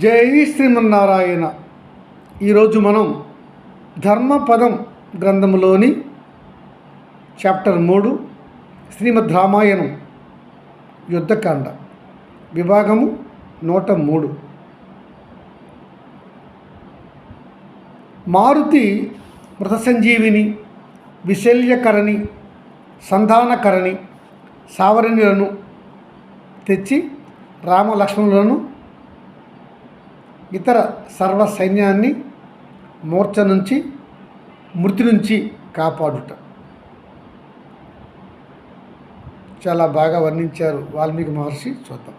జై శ్రీమన్నారాయణ. ఈరోజు మనం ధర్మపదం గ్రంథంలోని చాప్టర్ మూడు శ్రీమద్ రామాయణం యుద్ధకాండ విభాగము నూట మూడు. మారుతి మృత సంజీవిని విశల్యకరణి సంధానకరణి సావరణులను తెచ్చి రామలక్ష్మణులను ఇతర సర్వ సైన్యాన్ని మూర్ఛ నుంచి మృతి నుంచి కాపాడుట. చాలా బాగా వర్ణించారు వాల్మీకి మహర్షి చూద్దాం.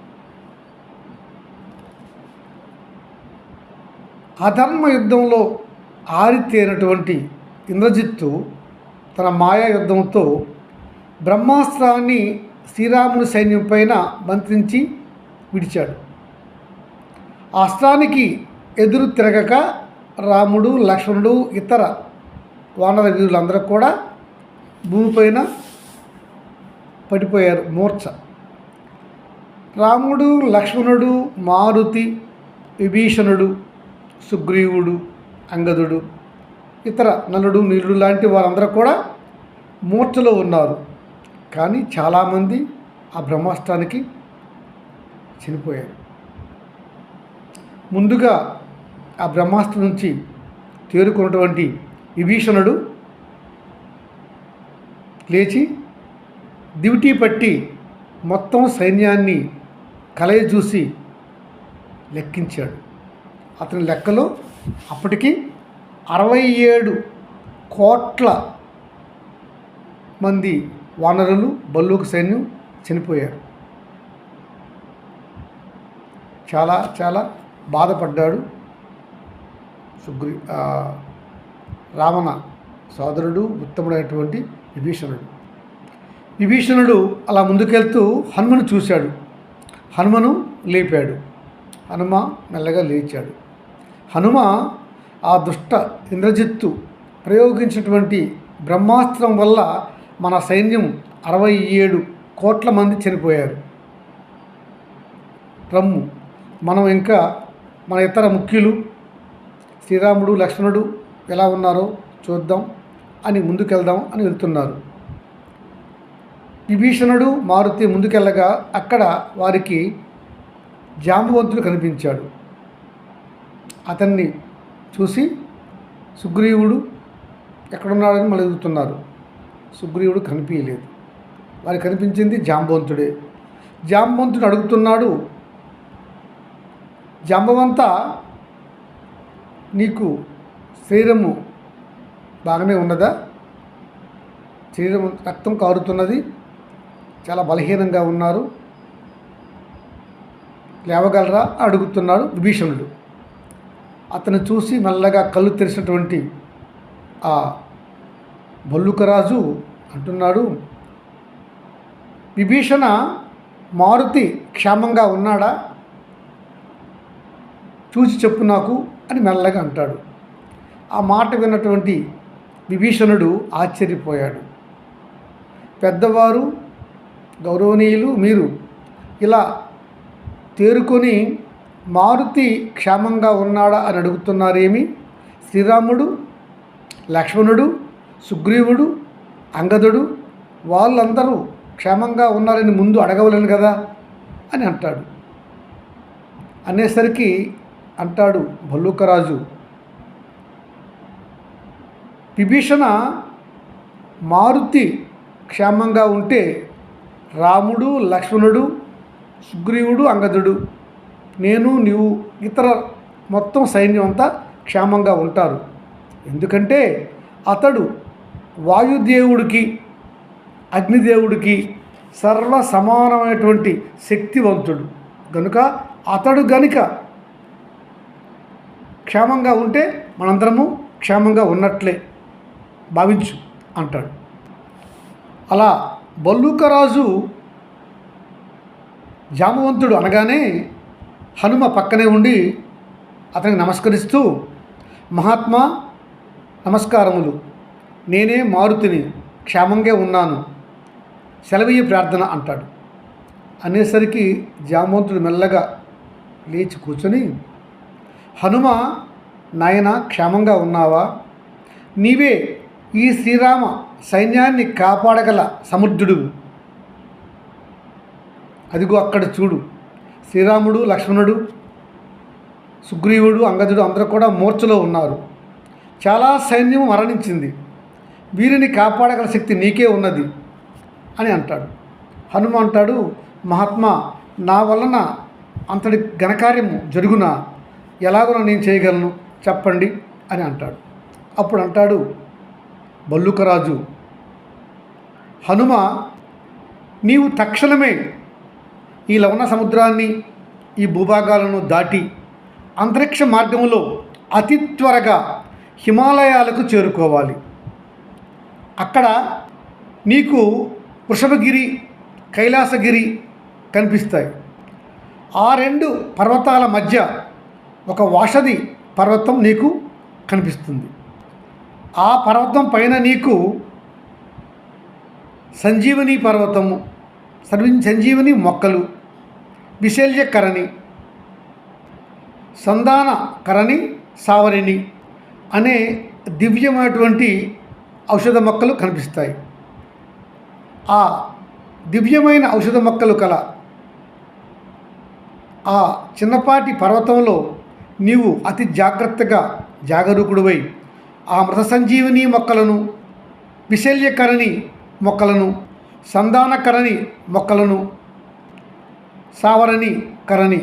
అధర్మ యుద్ధంలో ఆరితేనటువంటి ఇంద్రజిత్తు తన మాయా యుద్ధంతో బ్రహ్మాస్త్రాన్ని శ్రీరాముని సైన్యం పైన మంత్రించి విడిచాడు. అస్త్రానికి ఎదురు తిరగక రాముడు లక్ష్మణుడు ఇతర వానర వీరులందరూ కూడా భూమిపైన పడిపోయారు. మూర్ఛ. రాముడు లక్ష్మణుడు మారుతి విభీషణుడు సుగ్రీవుడు అంగదుడు ఇతర నలుడు నీలుడు లాంటి వారందరూ కూడా మూర్ఛలో ఉన్నారు. కానీ చాలామంది ఆ బ్రహ్మాస్త్రానికి చనిపోయారు. ముందుగా ఆ బ్రహ్మాస్త్రం నుంచి తేరుకున్నటువంటి విభీషణుడు లేచి దివిటీ పట్టి మొత్తం సైన్యాన్ని కలయి చూసి లెక్కించాడు. అతని లెక్కలో అప్పటికి అరవై ఏడు కోట్ల మంది వానరులు బల్లూకు సైన్యం చనిపోయారు. చాలా చాలా బాధపడ్డాడు. సుగ్రీ రావణ సోదరుడు ఉత్తముడైనటువంటి విభీషణుడు. విభీషణుడు అలా ముందుకెళ్తూ హనుమను చూశాడు. హనుమను లేపాడు. హనుమ మెల్లగా లేచాడు. హనుమ ఆ దుష్ట ఇంద్రజిత్తు ప్రయోగించినటువంటి బ్రహ్మాస్త్రం వల్ల మన సైన్యం అరవై ఏడు కోట్ల మంది చనిపోయారు. రమ్ము మనం ఇంకా మన ఇతర ముఖ్యులు శ్రీరాముడు లక్ష్మణుడు ఎలా ఉన్నారో చూద్దాం అని ముందుకెళ్దాం అని వెళ్తున్నారు. విభీషణుడు మారుతి ముందుకెళ్ళగా అక్కడ వారికి జాంబవంతుడు కనిపించాడు. అతన్ని చూసి సుగ్రీవుడు ఎక్కడున్నాడని మళ్ళీ ఎదుగుతున్నారు. సుగ్రీవుడు కనిపించలేదు. వారికి కనిపించింది జాంబవంతుడే. జాంబవంతుడు అడుగుతున్నాడు జాంబవంతా నీకు శరీరము బాగానే ఉన్నదా? శరీరం రక్తం కారుతున్నది. చాలా బలహీనంగా ఉన్నారు. లేవగలరా? అడుగుతున్నాడు విభీషణుడు. అతను చూసి మెల్లగా కళ్ళు తెరిచినటువంటి ఆ బొల్లుకరాజు అంటున్నాడు విభీషణ మారుతి క్షేమంగా ఉన్నాడా? చూసి చెప్పు నాకు అని మెల్లగా అంటాడు. ఆ మాట విన్నటువంటి విభీషణుడు ఆశ్చర్యపోయాడు. పెద్దవారు గౌరవనీయులు మీరు ఇలా తేరుకొని మారుతి క్షేమంగా ఉన్నాడా అని అడుగుతున్నారేమి? శ్రీరాముడు లక్ష్మణుడు సుగ్రీవుడు అంగదుడు వాళ్ళందరూ క్షేమంగా ఉన్నారని ముందు అడగవలేను కదా అని అంటాడు. అనేసరికి అంటాడు భల్లూకరాజు. విభీషణ మారుతి క్షేమంగా ఉంటే రాముడు లక్ష్మణుడు సుగ్రీవుడు అంగదుడు నేను నీవు ఇతర మొత్తం సైన్యం అంతా క్షేమంగా ఉంటారు. ఎందుకంటే అతడు వాయుదేవుడికి అగ్నిదేవుడికి సర్వ సమానమైనటువంటి శక్తివంతుడు. కనుక అతడు గనుక క్షేమంగా ఉంటే మనందరము క్షేమంగా ఉన్నట్లే భావించు అంటాడు. అలా బల్లూకరాజు జామవంతుడు అనగానే హనుమ పక్కనే ఉండి అతనికి నమస్కరిస్తూ మహాత్మా నమస్కారములు. నేనే మారుతిని క్షేమంగా ఉన్నాను. సెలవయ్య ప్రార్థన అంటాడు. అనేసరికి జామవంతుడు మెల్లగా లేచి కూర్చొని హనుమ నాయన క్షేమంగా ఉన్నావా? నీవే ఈ శ్రీరామ సైన్యాన్ని కాపాడగల సముద్రుడు. అదిగో అక్కడ చూడు. శ్రీరాముడు లక్ష్మణుడు సుగ్రీవుడు అంగదుడు అందరూ కూడా మూర్ఛలో ఉన్నారు. చాలా సైన్యం మరణించింది. వీరిని కాపాడగల శక్తి నీకే ఉన్నది అని అంటాడు. హనుమ అంటాడు మహాత్మా నా వలన అంతటి ఘనకార్యము జరుగున? ఎలాగో నేను చేయగలను చెప్పండి అని అంటాడు. అప్పుడు అంటాడు బల్లుకరాజు హనుమ నీవు తక్షణమే ఈ లవణ సముద్రాన్ని ఈ భూభాగాలను దాటి అంతరిక్ష మార్గంలో అతి త్వరగా హిమాలయాలకు చేరుకోవాలి. అక్కడ నీకు వృషభగిరి కైలాసగిరి కనిపిస్తాయి. ఆ రెండు పర్వతాల మధ్య ఒక వాషది పర్వతం నీకు కనిపిస్తుంది. ఆ పర్వతం పైన నీకు సంజీవని పర్వతము సంజీవని మొక్కలు విశల్యకరణి సంధాన కరణి సావరిణి అనే దివ్యమైనటువంటి ఔషధ మొక్కలు కనిపిస్తాయి. ఆ దివ్యమైన ఔషధ మొక్కలు కల ఆ చిన్నపాటి పర్వతంలో నీవు అతి జాగ్రత్తగా జాగరూకుడువై ఆ మృత సంజీవిని మొక్కలను విశల్యకరణి మొక్కలను సంధానకరణి మొక్కలను సావరణి కరణి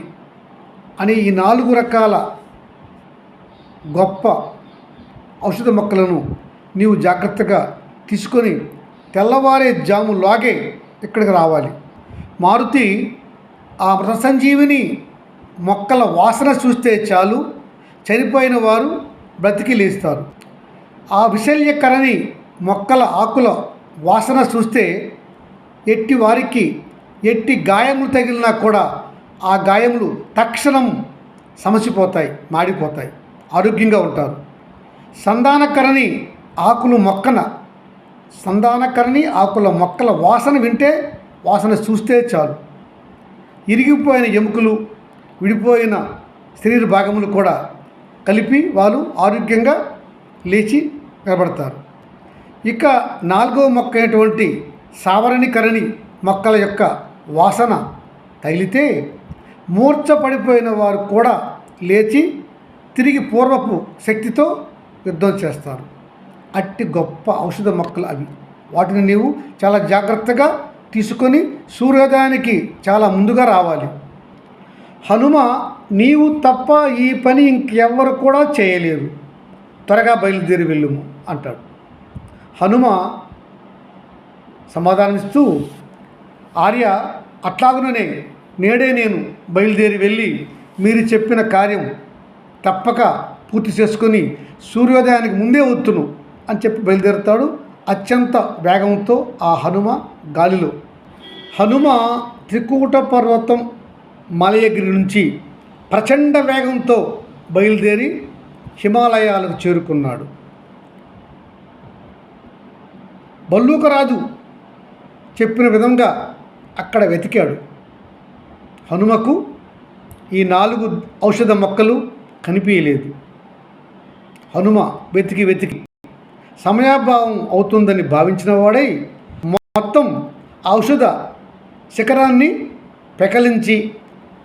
అనే ఈ నాలుగు రకాల గొప్ప ఔషధ మొక్కలను నీవు జాగ్రత్తగా తీసుకొని తెల్లవారే జాములాగే ఇక్కడికి రావాలి. మారుతి ఆ మృత సంజీవిని మొక్కల వాసన చూస్తే చాలు చనిపోయిన వారు బ్రతికి లేస్తారు. ఆ విశల్యకరణి మొక్కల ఆకుల వాసన చూస్తే ఎట్టి వారికి ఎట్టి గాయములు తగిలినా కూడా ఆ గాయములు తక్షణం సమసిపోతాయి మాడిపోతాయి ఆరోగ్యంగా ఉంటారు. సంధానకరణి ఆకులు మొక్కన సంధానకరణి ఆకుల మొక్కల వాసన వింటే వాసన చూస్తే చాలు. ఇరిగిపోయిన ఎముకలు విడిపోయిన శరీర భాగములు కూడా కలిపి వాళ్ళు ఆరోగ్యంగా లేచి నిలబడతారు. ఇక నాలుగవ మొక్క అయినటువంటి సావరణీకరణి మొక్కల యొక్క వాసన తగిలితే మూర్ఛ పడిపోయిన వారు కూడా లేచి తిరిగి పూర్వపు శక్తితో యుద్ధం చేస్తారు. అట్టి గొప్ప ఔషధ మొక్కలు అవి. వాటిని నీవు చాలా జాగ్రత్తగా తీసుకొని సూర్యోదయానికి చాలా ముందుగా రావాలి. హనుమ నీవు తప్ప ఈ పని ఇంకెవ్వరు కూడా చేయలేరు. త్వరగా బయలుదేరి వెళ్ళుము అంటాడు. హనుమ సమాధానమిస్తూ ఆర్య అట్లాగుననే నేడే నేను బయలుదేరి వెళ్ళి మీరు చెప్పిన కార్యం తప్పక పూర్తి చేసుకొని సూర్యోదయానికి ముందే వత్తును అని చెప్పి బయలుదేరుతాడు అత్యంత వేగంతో ఆ హనుమ గాలిలో. హనుమ త్రికూట పర్వతం మలయగిరి నుంచి ప్రచండ వేగంతో బయలుదేరి హిమాలయాలకు చేరుకున్నాడు. బల్లూకరాజు చెప్పిన విధంగా అక్కడ వెతికాడు. హనుమకు ఈ నాలుగు ఔషధ మొక్కలు కనిపించలేదు. హనుమ వెతికి వెతికి సమయాభావం అవుతుందని భావించిన వాడై మొత్తం ఔషధ శిఖరాన్ని పెకలించి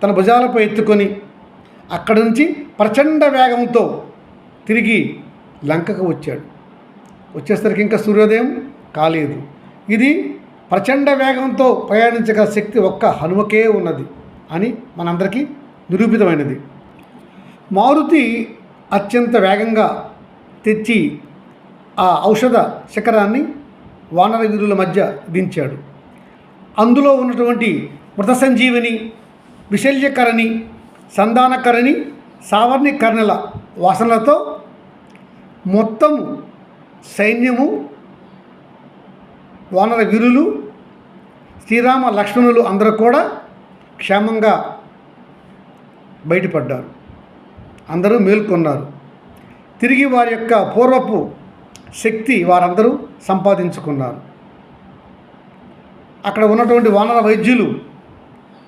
తన భుజాలపై ఎత్తుకొని అక్కడి నుంచి ప్రచండ వేగంతో తిరిగి లంకకు వచ్చాడు. వచ్చేసరికి ఇంకా సూర్యోదయం కాలేదు. ఇది ప్రచండ వేగంతో ప్రయాణించగల శక్తి ఒక్క హనుమకే ఉన్నది అని మనందరికీ నిరూపితమైనది. మారుతి అత్యంత వేగంగా తెచ్చి ఆ ఔషధ శిఖరాన్ని వానర వీరుల మధ్య దించాడు అందులో ఉన్నటువంటి మృత సంజీవిని విశల్యకరణి సంధానకరణి సావర్ణికరణల వాసనలతో మొత్తం సైన్యము వానర వీరులు శ్రీరామ లక్ష్మణులు అందరూ కూడా క్షేమంగా బయటపడ్డారు. అందరూ మేల్కొన్నారు. తిరిగి వారి యొక్క పూర్వపు శక్తి వారందరూ సంపాదించుకున్నారు. అక్కడ ఉన్నటువంటి వానర వైద్యులు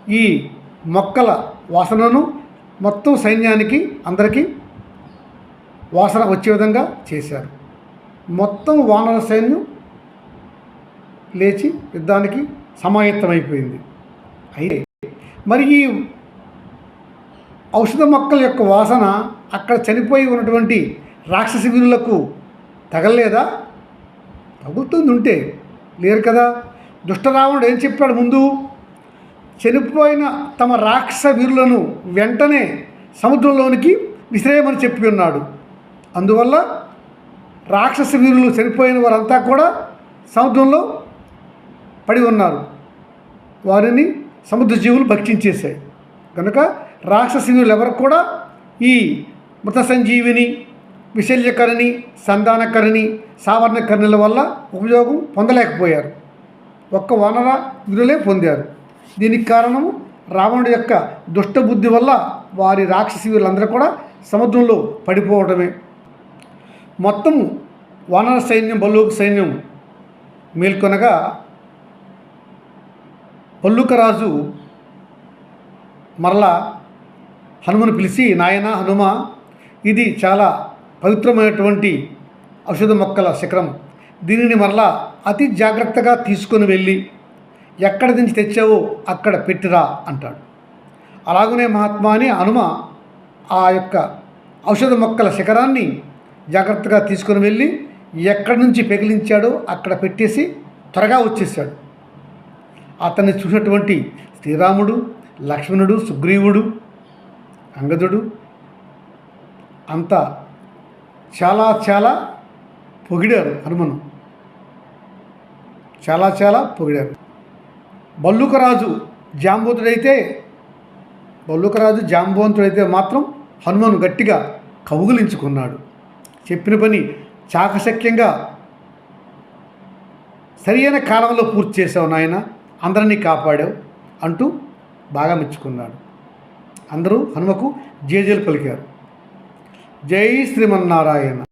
ఈ మొక్కల వాసనను మొత్తం సైన్యానికి అందరికీ వాసన వచ్చే విధంగా చేశారు. మొత్తం వానర సైన్యం లేచి యుద్ధానికి సమాయత్తమైపోయింది. అయితే మరి ఈ ఔషధ మొక్కల యొక్క వాసన అక్కడ చనిపోయి ఉన్నటువంటి రాక్షస వీరులకు తగలలేదా తగులుతుంది ఉంటే లేరు కదా. దుష్టరావణుడు ఏం చెప్పాడు ముందు? చనిపోయిన తమ రాక్షస వీరులను వెంటనే సముద్రంలోనికి విసిరేయమని చెప్పి ఉన్నాడు. అందువల్ల రాక్షస వీరులు చనిపోయిన వారంతా కూడా సముద్రంలో పడి ఉన్నారు. వారిని సముద్ర జీవులు భక్షించేశాయి. కనుక రాక్షస వీరులు ఎవరు కూడా ఈ మృత సంజీవిని విశల్యకరణి సంధానకరణి సావర్ణకరణుల వల్ల ఉపయోగం పొందలేకపోయారు. ఒక్క వనర వీరులే పొందారు. దీనికి కారణము రావణుడి యొక్క దుష్టబుద్ధి వల్ల వారి రాక్షసి వీళ్ళందరూ కూడా సముద్రంలో పడిపోవడమే. మొత్తము వానర సైన్యం బల్లూక సైన్యం మేల్కొనగా పల్లుకరాజు మరలా హనుమను పిలిచి నాయన హనుమ ఇది చాలా పవిత్రమైనటువంటి ఔషధ మొక్కల శిఖరం. దీనిని మరలా అతి జాగ్రత్తగా తీసుకొని వెళ్ళి ఎక్కడ నుంచి తెచ్చావో అక్కడ పెట్టిరా అంటాడు. అలాగనే మహాత్మా అని హనుమ ఆ యొక్క ఔషధ మొక్కల శిఖరాన్ని జాగ్రత్తగా తీసుకొని వెళ్ళి ఎక్కడి నుంచి పెగిలించాడో అక్కడ పెట్టేసి త్వరగా వచ్చేసాడు. అతన్ని చూసినటువంటి శ్రీరాముడు లక్ష్మణుడు సుగ్రీవుడు అంగదుడు అంతా చాలా చాలా పొగిడారు హనుమను. చాలా చాలా పొగిడారు. బల్లుకరాజు జాంబోతుడైతే బల్లుకరాజు జాంబవంతుడైతే మాత్రం హనుమను గట్టిగా కౌగులించుకున్నాడు. చెప్పిన పని చాకశక్యంగా సరియైన కాలంలో పూర్తి చేసావు నాయన అందరినీ కాపాడావు అంటూ బాగా మెచ్చుకున్నాడు. అందరూ హనుమకు జేజేలు పలికారు. జై శ్రీమన్నారాయణ.